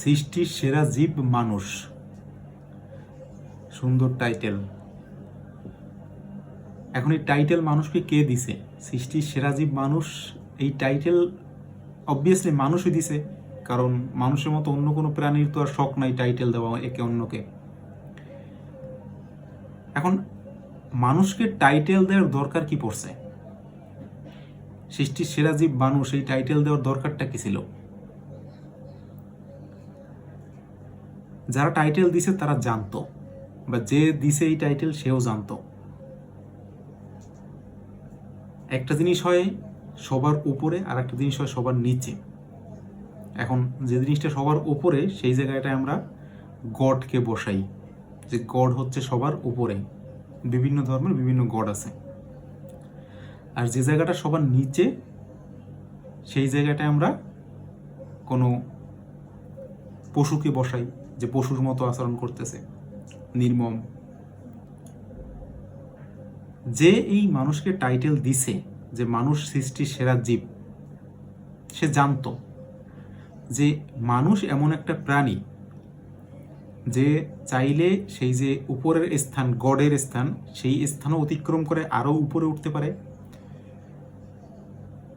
সৃষ্টির সেরা জীব মানুষ। সুন্দর টাইটেল এখন এই টাইটেল মানুষকে কে দিছে? সৃষ্টির সেরা জীব মানুষ, এই টাইটেল অবভিয়াসলি মানুষই দিছে, কারণ মানুষের মতো অন্য কোনো প্রাণীর তো আর শখ নাই টাইটেল দেওয়া একে অন্যকে। এখন মানুষকে টাইটেল দেওয়ার দরকার কি পড়ছে? সৃষ্টির সেরা জীব মানুষ, এই টাইটেল দেওয়ার দরকারটা কি ছিল? যারা টাইটেল দিছে তারা জানতো, বা যে দিছে এই টাইটেল সেও জানতো। একটা জিনিস হয় সবার উপরে, আর একটা জিনিস হয় সবার নিচে। এখন যে জিনিসটা সবার উপরে, সেই জায়গাটায় আমরা গডকে বসাই, যে গড হচ্ছে সবার উপরে। বিভিন্ন ধর্মের বিভিন্ন গড আছে। আর যে জায়গাটা সবার নিচে, সেই জায়গাটায় আমরা কোনো পশুকে বসাই যে পশুর মতো আচরণ করতেছে, নির্মম। যে এই মানুষকে টাইটেল দিছে, যে মানুষ সৃষ্টির সেরা জীব, সে জানতো যে মানুষ এমন একটা প্রাণী যে চাইলে সেই যে উপরের স্থান, গডের স্থান, সেই স্থানও অতিক্রম করে আরও উপরে উঠতে পারে।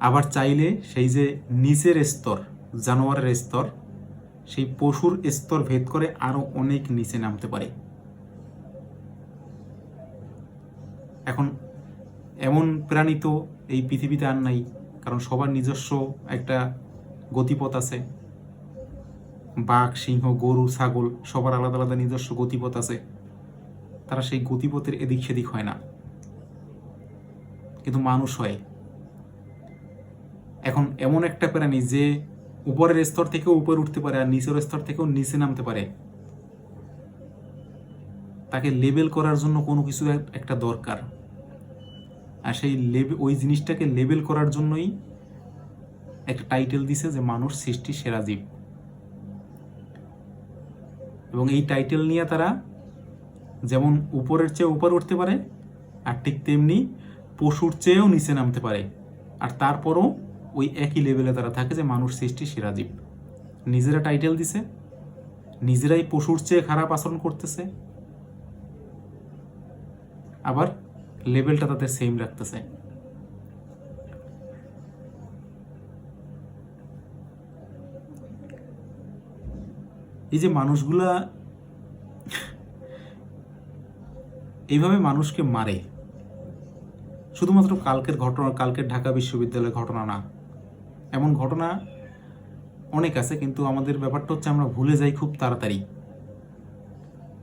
আবার চাইলে সেই যে নিচের স্তর, জানোয়ারের স্তর সেই পশুর স্তর ভেদ করে আরও অনেক নিচে নামতে পারে। এখন এমন প্রাণী তো এই পৃথিবীতে আর নাই, কারণ সবার নিজস্ব একটা গতিপথ আছে। বাঘ, সিংহ, গরু, ছাগল, সবার আলাদা আলাদা নিজস্ব গতিপথ আছে। তারা সেই গতিপথের এদিক সেদিক হয় না। কিন্তু মানুষ হয়। এখন এমন একটা প্রাণী যে উপরের স্তর থেকেও উপরে উঠতে পারে আর নিচের স্তর থেকেও নিচে নামতে পারে। তাকে লেবেল করার জন্য কোনো কিছু একটা দরকার। আর সেই ওই জিনিসটাকে লেবেল করার জন্যই একটা টাইটেল দিছে যে মানুষ সৃষ্টি সেরা জীব। এবং এই টাইটেল নিয়ে তারা যেমন উপরের চেয়ে উপরে উঠতে পারে, আর ঠিক তেমনি পশুর চেয়েও নিচে নামতে পারে। আর তারপরও ওই একই লেভেলে তারা থাকে যে মানুষ সৃষ্টি, সেরা জীব। নিজেরা টাইটেল দিছে, নিজেরাই পশুর চেয়ে খারাপ আচরণ করতেছে, আবার লেভেলটা তাদের সেম রাখতেছে। এই যে মানুষগুলা এইভাবে মানুষকে মারে, শুধুমাত্র কালকের ঘটনা, কালকের ঢাকা বিশ্ববিদ্যালয়ের ঘটনা না এমন ঘটনা অনেক আছে, কিন্তু আমাদের ব্যাপারটা হচ্ছে আমরা ভুলে যাই খুব তাড়াতাড়ি।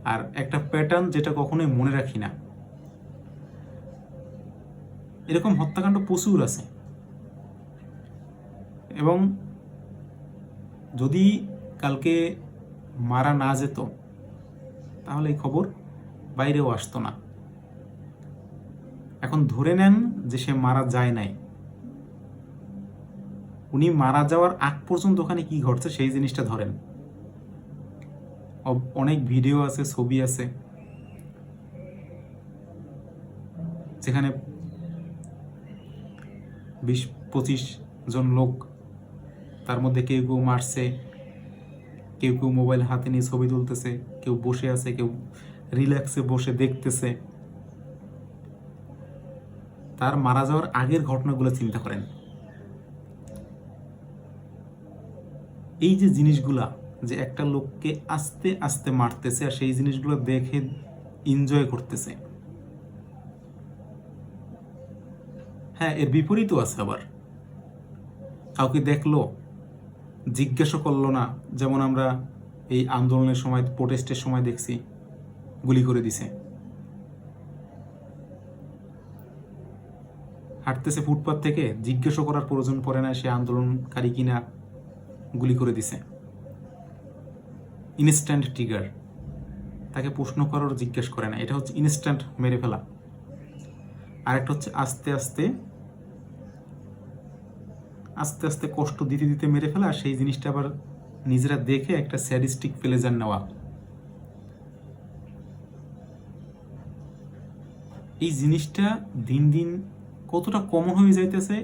আর একটা প্যাটার্ন যেটা কখনোই মনে রাখি না। এরকম হত্যাকাণ্ড প্রচুর আছে। এবং যদি কালকে মারা না যেত, তাহলে এই খবর বাইরেও আসতো না। এখন ধরে নেন যে সে মারা যায় নাই। উনি মারা যাওয়ার আগ পর্যন্ত ওখানে কি ঘটছে সেই জিনিসটা ধরেন। অনেক ভিডিও আছে, ছবি আছে। যেখানে বিশ, পঁচিশ জন লোক তার মধ্যে কেউ কেউ মারছে, কেউ কেউ মোবাইল হাতে নিয়ে ছবি তুলতেছে, কেউ বসে আছে, কেউ রিল্যাক্সে বসে দেখতেছে। তার মারা যাওয়ার আগের ঘটনাগুলো চিন্তা করেন। এই যে জিনিসগুলা, যে একটা লোককে আস্তে আস্তে মারতেছে আর সেই জিনিসগুলো দেখে এনজয় করতেছে। হ্যাঁ এর বিপরীতও আছে আবার। কাউকে দেখল, জিজ্ঞাসা করল না, যেমন আমরা এই আন্দোলনের সময় প্রোটেস্টের সময় দেখছি, গুলি করে দিছে। হাঁটতেছে ফুটপাথ থেকে, জিজ্ঞাসা করার প্রয়োজন পড়ে না, সে আন্দোলনকারী কিনা গুলি করে দিছে। ইনস্ট্যান্ট ট্রিগার তাকে প্রশ্ন করার জিজ্ঞেস করে না। এটা হচ্ছে ইনস্ট্যান্ট মেরে ফেলা। আরেকটা হচ্ছে আস্তে আস্তে আস্তে আস্তে কষ্ট দিতে দিতে মেরে ফেলা। আর সেই জিনিসটা আবার নিজেরা দেখে একটা স্যাডিস্টিক প্লেজার নেওয়া। এই জিনিসটা দিন দিন কতটা কমন হয়ে যাইতেছে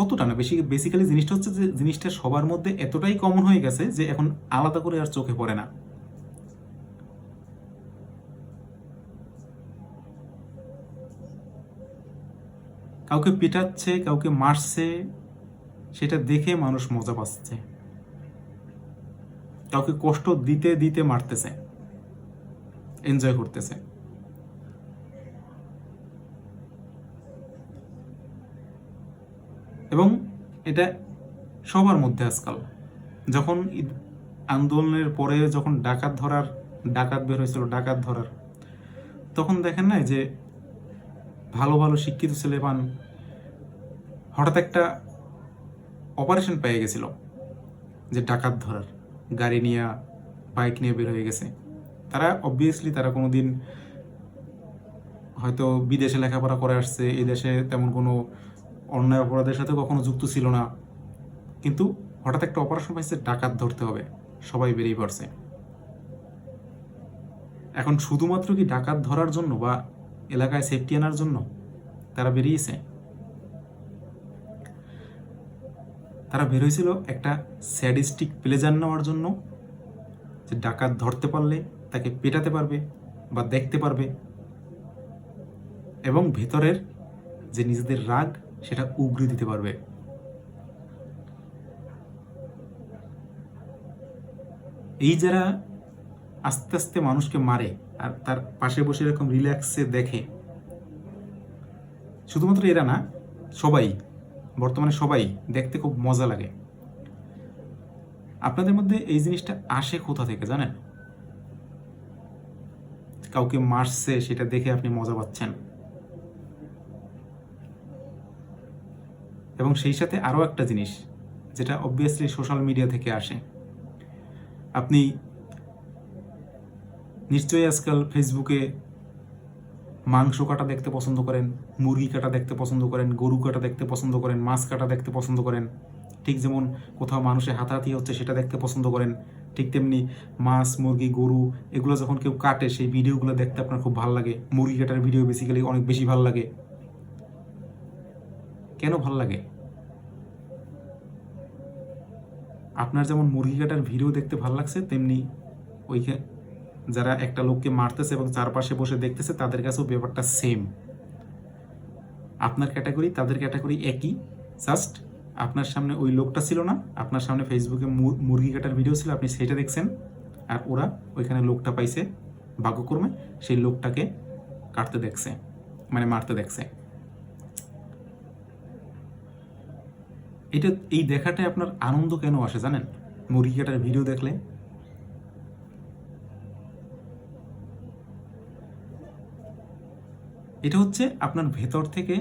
কতটা? না, বেশি বেসিক্যালি জিনিসটা হচ্ছে যে, জিনিসটা সবার মধ্যে এতটাই কমন হয়ে গেছে যে এখন আলাদা করে আর চোখে পড়ে না। কাউকে পিটাচ্ছে, কাউকে মারছে, সেটা দেখে মানুষ মজা পাচ্ছে। কাউকে কষ্ট দিতে দিতে মারতেছে। এনজয় করতেছে এবং এটা সবার মধ্যে আজকাল। যখন আন্দোলনের পরে যখন ডাকাত ধরার, ডাকাত বের হয়েছিল, ডাকাত ধরার, তখন দেখেন না যে ভালো ভালো শিক্ষিত ছেলে পান হঠাৎ একটা অপারেশন পেয়ে গেছিল যে ডাকাত ধরার, গাড়ি নিয়ে বাইক নিয়ে বের হয়ে গেছে। তারা অবভিয়াসলি তারা কোনো দিন হয়তো বিদেশে লেখাপড়া করে আসছে এই দেশে তেমন কোনো অন্যায় অপরাধের সাথে কখনো যুক্ত ছিল না। কিন্তু হঠাৎ একটা অপারেশন পাইছে, ডাকাত ধরতে হবে। সবাই বেরিয়ে পড়ছে। এখন শুধুমাত্র কি ডাকাত ধরার জন্য বা এলাকায় সেফটি আনার জন্য তারা বেরিয়েছে? তারা বেরোয়ছিল একটা স্যাডিস্টিক প্লেজার নেওয়ার জন্য, যে ডাকাত ধরতে পারলে তাকে পেটাতে পারবে বা দেখতে পারবে। এবং ভেতরের যে নিজেদের রাগ সেটা উগড়ে দিতে পারবে। এই যারা আস্তে আস্তে মানুষকে মারে আর তার পাশে বসে এরকম রিল্যাক্সে দেখে, শুধুমাত্র এরা না, সবাই, বর্তমানে সবাই দেখতে খুব মজা লাগে। আপনাদের মধ্যে এই জিনিসটা আসে কোথা থেকে জানেন? কাউকে মারছে সেটা দেখে আপনি মজা পাচ্ছেন। এবং সেই সাথে আরও একটা জিনিস, যেটা অবভিয়াসলি সোশ্যাল মিডিয়া থেকে আসে। আপনি নিশ্চয়ই আজকাল ফেসবুকে মাংস কাটা দেখতে পছন্দ করেন, মুরগি কাটা দেখতে পছন্দ করেন, গরু কাটা দেখতে পছন্দ করেন, মাছ কাটা দেখতে পছন্দ করেন। ঠিক যেমন কোথাও মানুষের হাতাহাতি হচ্ছে সেটা দেখতে পছন্দ করেন। ঠিক তেমনি মাছ, মুরগি, গরু এগুলো যখন কেউ কাটে, সেই ভিডিওগুলো দেখতে আপনার খুব ভালো লাগে। মুরগি কাটার ভিডিও বেসিক্যালি অনেক বেশি ভালো লাগে। কেন ভালো লাগে? আপনার যেমন মুরগি কাটার ভিডিও দেখতে ভালো লাগছে, তেমনি ওইখানে যারা একটা লোককে মারতেছে এবং চারপাশে বসে দেখতেছে, তাদের কাছেও ব্যাপারটা সেম আপনার ক্যাটাগরি তাদের ক্যাটাগরি একই। জাস্ট আপনার সামনে ওই লোকটা ছিল না, আপনার সামনে ফেসবুকে মুরগি কাটার ভিডিও ছিল, আপনি সেটা দেখছেন, আর ওরা ওইখানে লোকটা পাইছে ভাগ্যক্রমে, সেই লোকটাকে কাটতে দেখছে মানে মারতে দেখছে। এটা, এই দেখাটায় আপনার আনন্দ কেন আসে জানেন? মুরগি কাটার ভিডিও দেখলে। এটা হচ্ছে আপনার ভেতর থেকে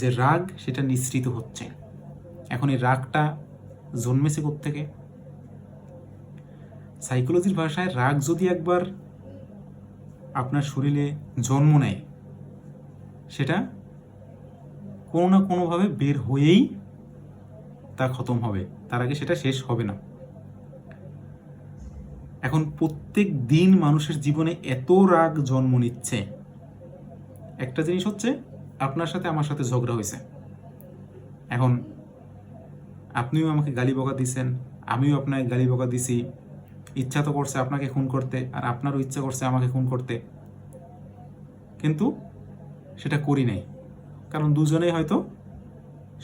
যে রাগ, সেটা নিঃসৃত হচ্ছে। এখন এই রাগটা জন্মেছে থেকে সাইকোলজির ভাষায় রাগ যদি একবার আপনার শরীরে জন্ম নেয়, সেটা কোনো না কোনোভাবে বের হয়েই তা খতম হবে। তার আগে সেটা শেষ হবে না। এখন প্রত্যেক দিন মানুষের জীবনে এত রাগ জন্ম নিচ্ছে। একটা জিনিস হচ্ছে, আপনার সাথে আমার সাথে ঝগড়া হয়েছে। এখন আপনিও আমাকে গালি বকা দিছেন, আমিও আপনাকে গালি বকা দিছি। ইচ্ছা তো করছে আপনাকে খুন করতে, আর আপনারও ইচ্ছা করছে আমাকে খুন করতে। কিন্তু সেটা করি নাই। কারণ দুজনেই হয়তো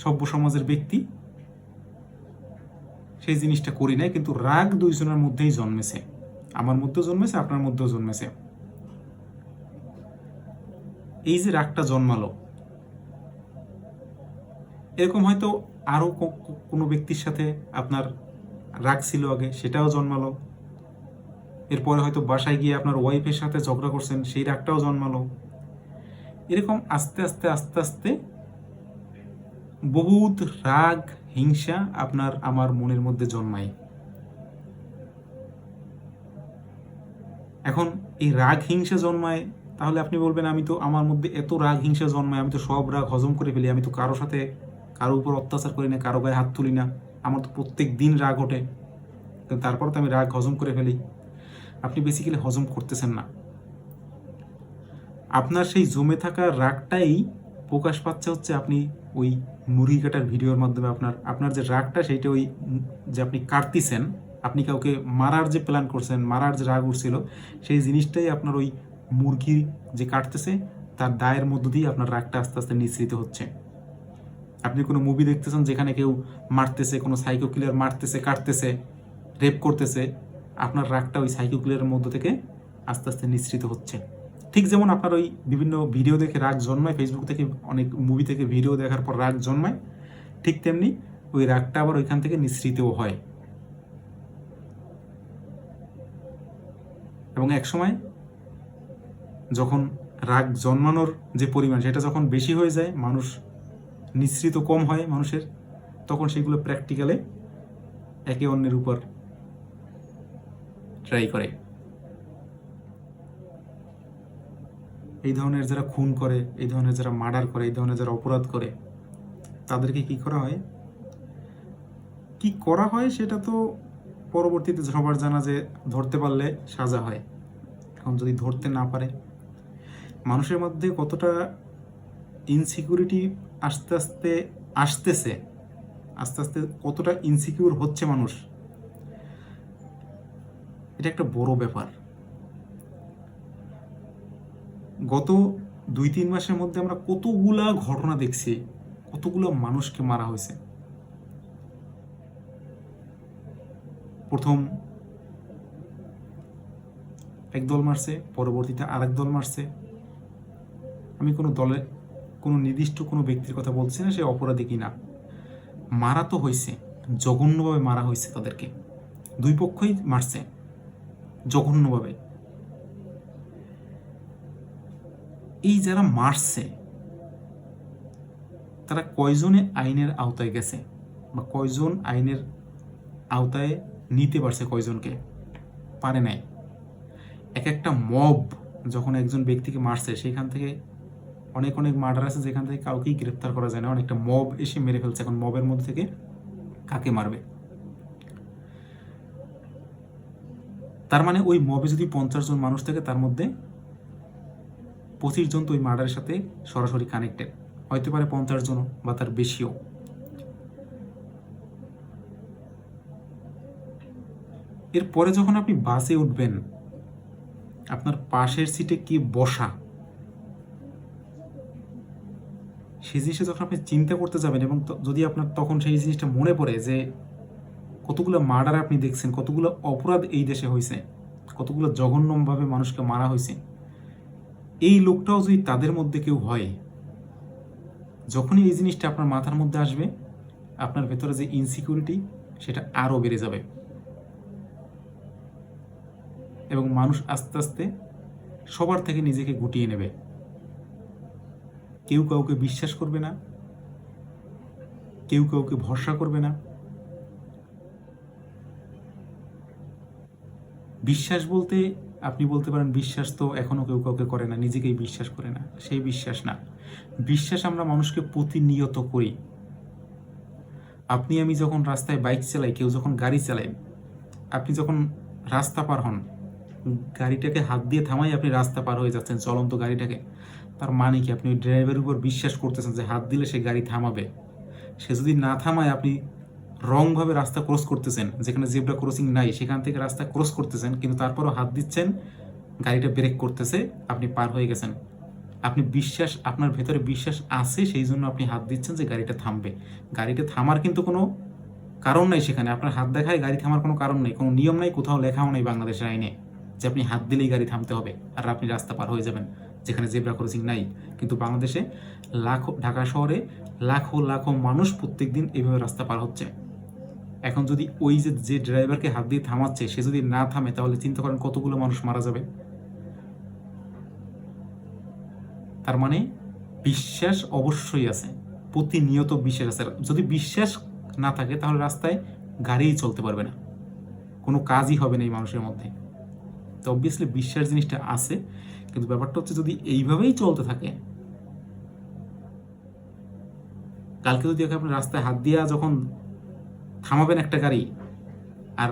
সভ্য সমাজের ব্যক্তি। সেই জিনিসটা করি নাই, কিন্তু রাগ দুইজনের মধ্যেই জন্মেছে। আমার মধ্যেও জন্মেছে, আপনার মধ্যেও জন্মেছে। এই যে রাগটা জন্মালো, এরকম হয়তো আরও কোনো ব্যক্তির সাথে আপনার রাগ ছিল আগে, সেটাও জন্মালো। এরপরে হয়তো বাসায় গিয়ে আপনার ওয়াইফের সাথে ঝগড়া করছেন, সেই রাগটাও জন্মালো। এরকম আস্তে আস্তে আস্তে আস্তে বহুত রাগ, হিংসা আপনার আমার মনের মধ্যে জন্মায়। এখন এই রাগ, হিংসা জন্মায়, তাহলে আপনি বলবেন, আমি তো আমার মধ্যে এত রাগ, হিংসা জন্মায়, আমি তো সব রাগ হজম করে ফেলি, আমি তো কারও সাথে কারও উপর অত্যাচার করি না, কারও গায়ে হাত তুলি না, আমার তো প্রত্যেক দিন রাগ ওঠে। তারপর তো আমি রাগ হজম করে ফেলি। আপনি বেসিক্যালি হজম করতেছেন না। আপনার সেই জমে থাকা রাগটাই প্রকাশ পাচ্ছে হচ্ছে আপনি ওই মুরগি কাটার ভিডিওর মাধ্যমে আপনার আপনার যে রাগটা সেইটা ওই যে আপনি কাটতেছেন, আপনি কাউকে মারার যে প্ল্যান করছেন, মারার যে রাগ উঠছিল, সেই জিনিসটাই আপনার ওই মুরগি যে কাটতেছে, তার দায়ের মধ্য দিয়ে আপনার রাগটা আস্তে আস্তে নিঃসৃত হচ্ছে। আপনি কোনো মুভি দেখতেছেন যেখানে কেউ মারতেছে, কোনো সাইকো কিলার মারতেছে, কাটতেছে রেপ করতেছে, আপনার রাগটা ওই সাইকো কিলারের মধ্য থেকে আস্তে আস্তে নিঃসৃত হচ্ছে। ঠিক যেমন আপনার ওই বিভিন্ন ভিডিও দেখে রাগ জন্মায় ফেসবুক থেকে অনেক মুভি থেকে ভিডিও দেখার পর রাগ জন্মায়, ঠিক তেমনি ওই রাগটা আবার ওইখান থেকে নিঃসৃতও হয়। এবং এক সময় যখন রাগ জন্মানোর যে পরিমাণ, সেটা যখন বেশি হয়ে যায়, মানুষ নিঃসৃত কম হয় মানুষের, তখন সেগুলো প্র্যাকটিক্যালে একে অন্যের উপর ট্রাই করে। এই ধরনের যারা খুন করে, এই ধরনের যারা মার্ডার করে, এই ধরনের যারা অপরাধ করে, তাদেরকে কি করা হয়? কি করা হয় সেটা তো পরবর্তীতে সবার জানা যে ধরতে পারলে সাজা হয়। এখন যদি ধরতে না পারে, মানুষের মধ্যে কতটা ইনসিকিউরিটি আস্তে আস্তে আসতেছে, আস্তে আস্তে কতটা ইনসিকিউর হচ্ছে মানুষ, এটা একটা বড় ব্যাপার। গত দুই, তিন মাসের মধ্যে আমরা কতগুলা ঘটনা দেখছি, কতগুলো মানুষকে মারা হয়েছে। প্রথম, এক দল মারছে, পরবর্তীতে আরেক দল মারছে। আমি কোনো দলে, কোনো নির্দিষ্ট কোনো ব্যক্তির কথা বলছি না, সে অপরাধী কি না মারা তো হয়েছে, জঘন্যভাবে মারা হয়েছে তাদেরকে। দুই পক্ষই মারছে, জঘন্যভাবে। এই যারা মারছে, তারা কয়জনে আইনের আওতায় গেছে বা কয়জন আইনের আওতায় নিতে পারছে কয়জনকে? পারে নাই। এক একটা মব যখন একজন ব্যক্তিকে মারছে, সেখান থেকে অনেক অনেক মার্ডার আছে যেখান থেকে কাউকেই গ্রেপ্তার করা যায় না। অনেকটা মব এসে মেরে ফেলছে। এখন মবের মধ্যে থেকে কাকে মারবে? তার মানে ওই মবে যদি পঞ্চাশ জন মানুষ থাকে, তার মধ্যে পঁচিশ জন তো ওই মার্ডারের সাথে সরাসরি কানেক্টেড হয়তো পারে পঞ্চাশ জন বা তার বেশিও। এরপরে যখন আপনি বাসে উঠবেন, আপনার পাশের সিটে কি বসা? সেই জিনিসটা যখন আপনি চিন্তা করতে যাবেন এবং যদি আপনার তখন সেই জিনিসটা মনে পড়ে যে কতগুলো মার্ডার আপনি দেখছেন, কতগুলো অপরাধ এই দেশে হয়েছে কতগুলো জঘন্যভাবে মানুষকে মারা হয়েছে এই লোকটাও যদি তাদের মধ্যে কেউ হয়, যখনই এই জিনিসটা আপনার মাথার মধ্যে আসবে, আপনার ভেতরে যে ইনসিকিউরিটি সেটা আরও বেড়ে যাবে। এবং মানুষ আস্তে আস্তে সবার থেকে নিজেকে গুটিয়ে নেবে। কেউ কাউকে বিশ্বাস করবে না, কেউ কাউকে ভরসা করবে না। বিশ্বাস বলতে আপনি বলতে পারেন বিশ্বাস তো এখনও কেউ কাউকে করে না, নিজেকেই বিশ্বাস করে না, সেই বিশ্বাস না। বিশ্বাস আমরা মানুষকে প্রতিনিয়ত করি। আপনি, আমি যখন রাস্তায় বাইক চালাই, কেউ যখন গাড়ি চালায়, আপনি যখন রাস্তা পার হন, গাড়িটাকে হাত দিয়ে থামাই আপনি রাস্তা পার হয়ে যাচ্ছেন, চলন্ত গাড়িটাকে। তার মানে কি? আপনি ড্রাইভারের উপর বিশ্বাস করতেছেন যে হাত দিলে সে গাড়ি থামাবে। সে যদি না থামায়, আপনি রংভাবে রাস্তা ক্রস করতেছেন, যেখানে জেব্রা ক্রসিং নাই, সেখান থেকে রাস্তা ক্রস করতেছেন, কিন্তু তারপরও হাত দিচ্ছেন, গাড়িটা ব্রেক করতেছে, আপনি পার হয়ে গেছেন। আপনি বিশ্বাস, আপনার ভেতরে বিশ্বাস আছে, সেই জন্য আপনি হাত দিচ্ছেন যে গাড়িটা থামবে। গাড়িটা থামার কিন্তু কোনো কারণ নাই সেখানে। আপনার হাত দেখায় গাড়ি থামার কোনো কারণ নেই, কোনো নিয়ম নাই, কোথাও লেখাও নেই বাংলাদেশের আইনে যে আপনি হাত দিলেই গাড়ি থামতে হবে, আর আপনি রাস্তা পার হয়ে যাবেন, যেখানে জেব্রা ক্রসিং নাই। কিন্তু বাংলাদেশে লাখো, ঢাকা শহরে লাখো লাখো মানুষ প্রত্যেকদিন এইভাবে রাস্তা পার হচ্ছে। এখন যদি ওই যে যে ড্রাইভারকে হাত দিয়ে থামাচ্ছে, সে যদি না থামে, তাহলে চিন্তা করেন কতগুলো মানুষ মারা যাবে? তার মানে বিশ্বাস অবশ্যই আছে, প্রতিনিয়ত বিশ্বাস আছে। যদি বিশ্বাস না থাকে, তাহলে রাস্তায় গাড়িই চলতে পারবে না। কোনো কাজই হবে না এই মানুষের মধ্যে। তো অবভিয়াসলি বিশ্বাস জিনিসটা আছে, কিন্তু ব্যাপারটা হচ্ছে যদি এইভাবেই চলতে থাকে, কালকে যদি আপনি রাস্তায় হাত দিয়ে যখন থামাবেন একটা গাড়ি। আর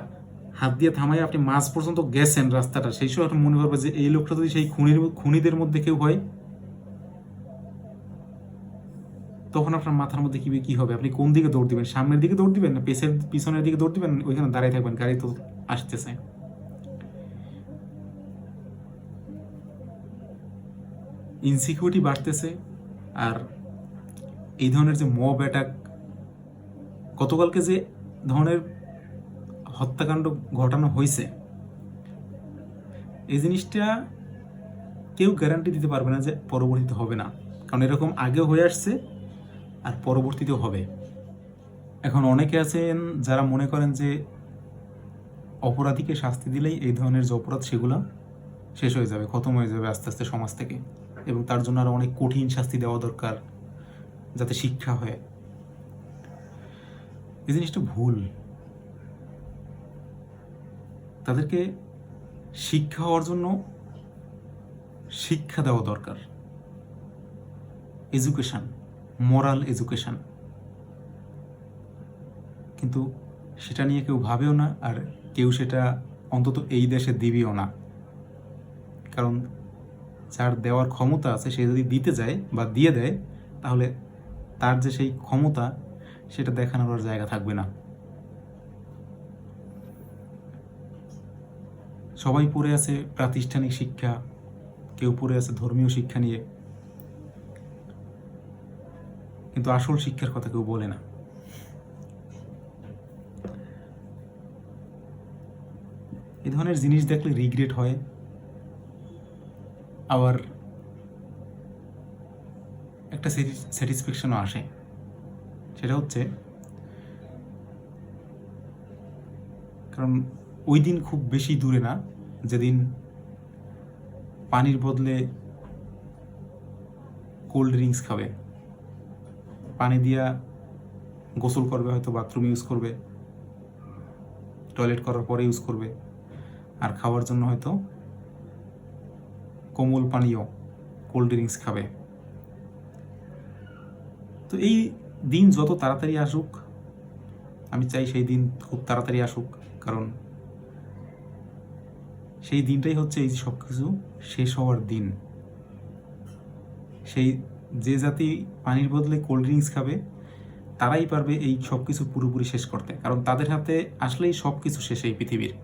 হাত দিয়ে থামাই আপনি মাঝ পর্যন্ত গেছেন রাস্তাটা, সেই সময় মনে করবে যে এই লোকটা যদি সেই খুনির খুনিদের মধ্যে কেউ হয়, তখন আপনার মাথার মধ্যে কি কি হবে? আপনি কোন দিকে দৌড় দিবেন? সামনের দিকে দৌড় দিবেন না পেছের পিছনের দিকে দৌড় দিবেন? ওইখানে দাঁড়িয়ে থাকবেন, গাড়ি তো আসতেছে। ইনসিকিউরিটি বাড়তেছে আর এই ধরনের যে মব অ্যাটাক গতকালকে যে ধরনের হত্যাকাণ্ড ঘটানো হয়েছে। এই জিনিসটা কেউ গ্যারান্টি দিতে পারবে না যে পরবর্তীতে হবে না। কারণ এরকম আগেও হয়ে আসছে, আর পরবর্তীতেও হবে। এখন অনেকে আছেন যারা মনে করেন যে অপরাধীকে শাস্তি দিলেই এই ধরনের যে অপরাধ, সেগুলো শেষ হয়ে যাবে, খতম হয়ে যাবে আস্তে আস্তে সমাজ থেকে। এবং তার জন্য আরও অনেক কঠিন শাস্তি দেওয়া দরকার যাতে শিক্ষা হয়। এই জিনিসটা ভুল। তাদেরকে শিক্ষা হওয়ার জন্য শিক্ষা দেওয়া দরকার। এডুকেশন মোরাল এডুকেশন কিন্তু সেটা নিয়ে কেউ ভাবেও না, আর কেউ সেটা অন্তত এই দেশে দিবেও না। কারণ যার দেওয়ার ক্ষমতা আছে, সে যদি দিতে যায় বা দিয়ে দেয়, তাহলে তার যে সেই ক্ষমতা সেটা দেখানোর আর জায়গা থাকবে না। সবাই পড়ে আছে প্রাতিষ্ঠানিক শিক্ষা, কেউ পড়ে আছে ধর্মীয় শিক্ষা নিয়ে। কিন্তু আসল শিক্ষার কথা কেউ বলে না। এ ধরনের জিনিস দেখলে রিগ্রেট হয়। আবার একটা স্যাটিসফ্যাকশনও আসে। সেটা হচ্ছে, কারণ ওই দিন খুব বেশি দূরে না, যেদিন পানির বদলে কোল্ড ড্রিঙ্কস খাবে। পানি দিয়া গোসল করবে, হয়তো বাথরুম ইউজ করবে, টয়লেট করার পরে ইউজ করবে, আর খাওয়ার জন্য হয়তো কোমল পানীয় কোল্ড ড্রিঙ্কস খাবে। তো এই দিন যত তাড়াতাড়ি আসুক, আমি চাই সেই দিন খুব তাড়াতাড়ি আসুক, কারণ সেই দিনটাই হচ্ছে এই সব কিছু শেষ হওয়ার দিন। সেই যে জাতি পানির বদলে কোল্ড ড্রিঙ্কস খাবে, তারাই পারবে এই সব কিছু পুরোপুরি শেষ করতে, কারণ তাদের হাতে আসলেই সব কিছু শেষ এই পৃথিবীর।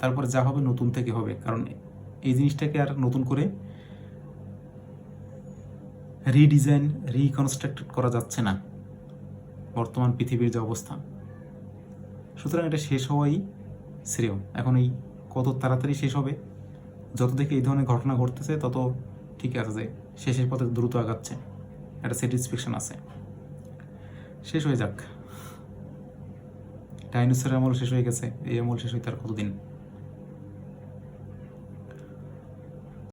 তারপর যা হবে নতুন থেকে হবে, কারণ এই জিনিসটাকে আর নতুন করে রিডিজাইন রিকনস্ট্রাক্টেড করা যাচ্ছে না। বর্তমান পৃথিবীর যে অবস্থা। সুতরাং এটা শেষ হওয়াই শ্রেয়। এখন এই কত তাড়াতাড়ি শেষ হবে, যত দেখে এই ধরনের ঘটনা ঘটতেছে, তত ঠিক আছে যে শেষের পথে দ্রুত আগাচ্ছে। একটা স্যাটিসফ্যাকশন আছে। শেষ হয়ে যাক। ডাইনোসরের আমল শেষ হয়ে গেছে, এই আমল শেষ হয়ে তার কতদিন?